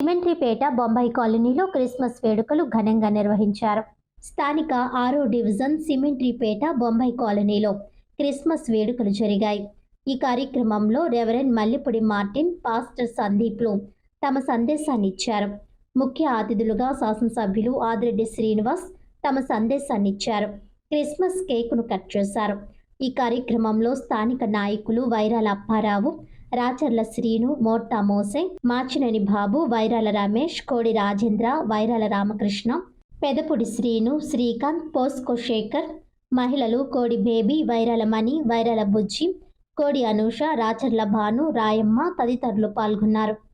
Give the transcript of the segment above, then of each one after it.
సిమెంట్రీపేట బొంబాయి కాలనీలో క్రిస్మస్ వేడుకలు ఘనంగా నిర్వహించారు. స్థానిక ఆరో డివిజన్ సిమెంట్రీపేట బొంబాయి కాలనీలో క్రిస్మస్ వేడుకలు జరిగాయి. ఈ కార్యక్రమంలో రెవరెండ్ మల్లిపుడి మార్టిన్ పాస్టర్ సందీప్లు తమ సందేశాన్ని ఇచ్చారు ముఖ్య అతిథులుగా శాసనసభ్యులు ఆదిరెడ్డి శ్రీనివాస్ తమ సందేశాన్ని ఇచ్చారు క్రిస్మస్ కేకును కట్ చేశారు. ఈ కార్యక్రమంలో స్థానిక నాయకులు వైరాల అప్పారావు రాచర్ల శ్రీను మోర్తా మోసే మాచినని బాబు వైరాల రమేష్ కోడి రాజేంద్ర వైరాల రామకృష్ణ పెదపుడి శ్రీను శ్రీకాంత్ పోస్కో శేఖర్ మహిళలు కోడి బేబీ వైరాల మణి వైరాల బుజ్జి కోడి అనూష రాచర్ల భాను రాయమ్మ తదితరులు పాల్గొన్నారు.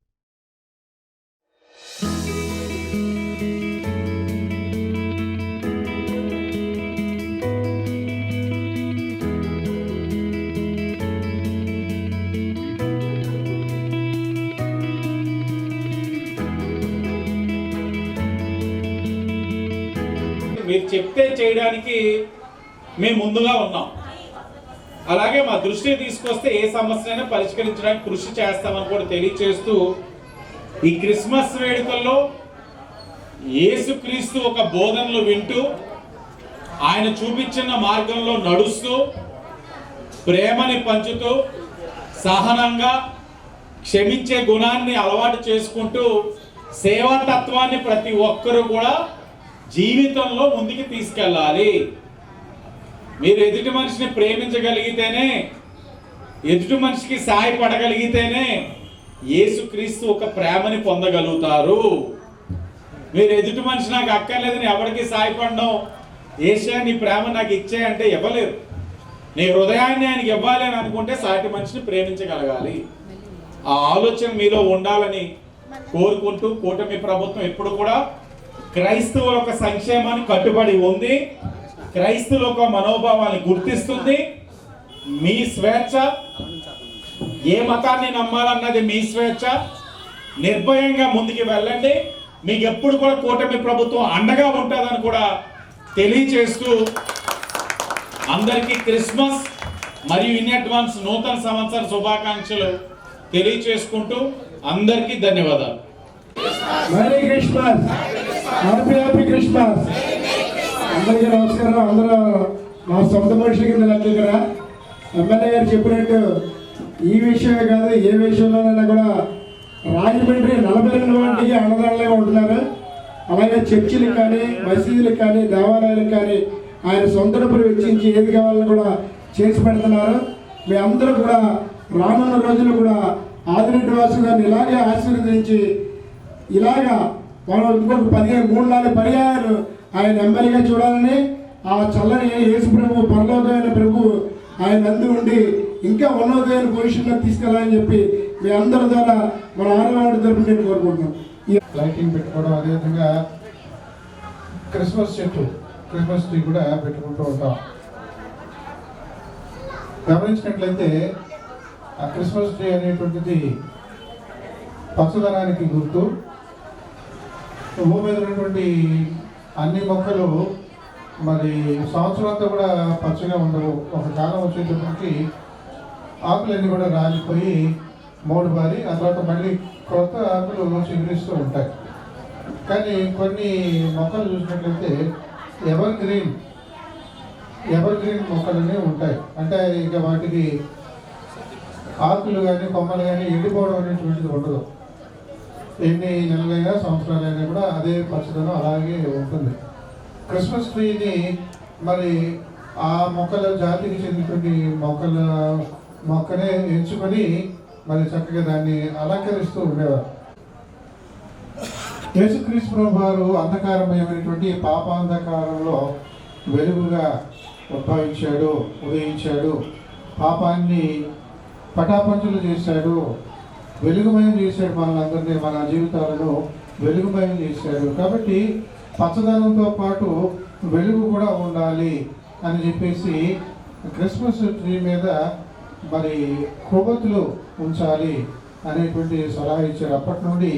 మీరు చెప్తే చేయడానికి మేము ముందుగా ఉన్నాం. అలాగే మా దృష్టిని తీసుకొస్తే ఏ సమస్యనైనా పరిష్కరించడానికి కృషి చేస్తామని కూడా తెలియచేస్తూ ఈ క్రిస్మస్ వేడుకల్లో యేసుక్రీస్తు ఒక బోధనలు వింటూ ఆయన చూపించిన మార్గంలో నడుస్తూ ప్రేమని పంచుతూ సహనంగా క్షమించే గుణాన్ని అలవాటు చేసుకుంటూ సేవాతత్వాన్ని ప్రతి ఒక్కరూ కూడా జీవితంలో ముందుకు తీసుకెళ్ళాలి. మీరు ఎదుటి మనిషిని ప్రేమించగలిగితేనే ఎదుటి మనిషికి సాయపడగలిగితేనే యేసుక్రీస్తు ఒక ప్రేమని పొందగలుగుతారు. మీరు ఎదుటి మనిషి నాకు అక్కర్లేదని ఎవరికి సాయపడడం ఏషియా నీ ప్రేమ నాకు ఇచ్చేయంటే ఇవ్వలేదు. నీ హృదయాన్ని ఆయనకి ఇవ్వాలి అని అనుకుంటే సాటి మనిషిని ప్రేమించగలగాలి. ఆ ఆలోచన మీలో ఉండాలని కోరుకుంటూ కూటమి ప్రభుత్వం ఎప్పుడు కూడా క్రైస్తవుల యొక్క సంక్షేమానికి కట్టుబడి ఉంది. క్రైస్తవుల యొక్క మనోభావాన్ని గుర్తిస్తుంది. మీ స్వేచ్ఛ ఏ మతాన్ని నమ్మాలన్నది మీ స్వేచ్ఛ. నిర్భయంగా ముందుకు వెళ్ళండి. మీకు ఎప్పుడు కూడా కూటమి ప్రభుత్వం అండగా ఉంటుందని కూడా తెలియచేస్తూ అందరికీ క్రిస్మస్ మరియు ఇన్ అడ్వాన్స్ నూతన సంవత్సర శుభాకాంక్షలు తెలియచేసుకుంటూ అందరికీ ధన్యవాదాలు. Merry Christmas happy happy Christmas. అందరికీ నమస్కారం. అందరూ మా సొంత మనుషుల కింద దగ్గర ఎమ్మెల్యే గారు చెప్పినట్టు ఈ విషయమే కాదు ఏ విషయంలోనైనా కూడా రాజమండ్రి నలభై రెండు వాటికి అన్నదానంగా ఉంటున్నారు. అలాగే చర్చిలకు కానీ మసీదులకు కానీ దేవాలయాలకు కానీ ఆయన సొంత డబ్బులు వెచ్చించి ఏది కావాలని కూడా చేసి పెడుతున్నారు. మీ అందరూ కూడా రానున్న రోజులు కూడా ఆదిరెడ్డి వాసు గారిని ఇలాగే ఆశీర్వదించి ఇలాగా మనం ఇంకొక పదిహేను మూడు నాలుగు పర్యాయాలు ఆయన ఎమ్మెల్యేగా చూడాలని ఆ చల్లని యేసు ప్రభు పరలోకమైన ప్రభు ఆయన నందు ఉండి ఇంకా ఉన్నతమైన పొజిషన్లో తీసుకెళ్ళాలని చెప్పి మీ అందరి ద్వారా మన ఆరవాడి తరపున నేను కోరుకుంటున్నాను. లైటింగ్ పెట్టుకోవడం అదేవిధంగా క్రిస్మస్ చెట్టు క్రిస్మస్ ట్రీ కూడా పెట్టుకుంటూ ఉంటాం. గమనించినట్లయితే ఆ క్రిస్మస్ ట్రీ అనేటువంటిది పచ్చదనానికి గుర్తు భూమి మీద ఉన్నటువంటి అన్ని మొక్కలు మరి సంవత్సరం అంతా కూడా పచ్చగా ఉండవు. ఒక కాలం వచ్చేటప్పటికి ఆకులన్నీ కూడా రాలిపోయి మూడు బారి ఆ తర్వాత మళ్ళీ కొత్త ఆకులు చిగురిస్తూ ఉంటాయి. కానీ కొన్ని మొక్కలు చూసినట్లయితే ఎవర్ గ్రీన్ ఎవర్ గ్రీన్ మొక్కలనే ఉంటాయి. అంటే ఇక వాటికి ఆకులు కానీ కొమ్మలు కానీ ఎండిపోవడం అనేటువంటిది ఉండదు. ఎన్ని నెలలైనా సంవత్సరాలైనా కూడా అదే పచ్చదనం అలాగే ఉంటుంది. క్రిస్మస్ ట్రీని మరి ఆ మొక్కల జాతికి చెందినటువంటి మొక్కల మొక్కనే ఎంచుకొని మరి చక్కగా దాన్ని అలంకరిస్తూ ఉండేవారు. యేసుక్రీస్తు ప్రభు వారు అంధకారమయమైనటువంటి పాపాంధకారంలో వెలుగుగా ఉద్భవించాడు ఉదయించాడు. పాపాన్ని పటాపంచులు చేశాడు. వెలుగుమయం చేశాడు మనందరినీ మన జీవితాలను వెలుగుమయం చేశాడు. కాబట్టి పచ్చదనంతో పాటు వెలుగు కూడా ఉండాలి అని చెప్పేసి క్రిస్మస్ ట్రీ మీద మరి కొవ్వతులు ఉంచాలి అనేటువంటి సలహా ఇచ్చారు. అప్పటి నుండి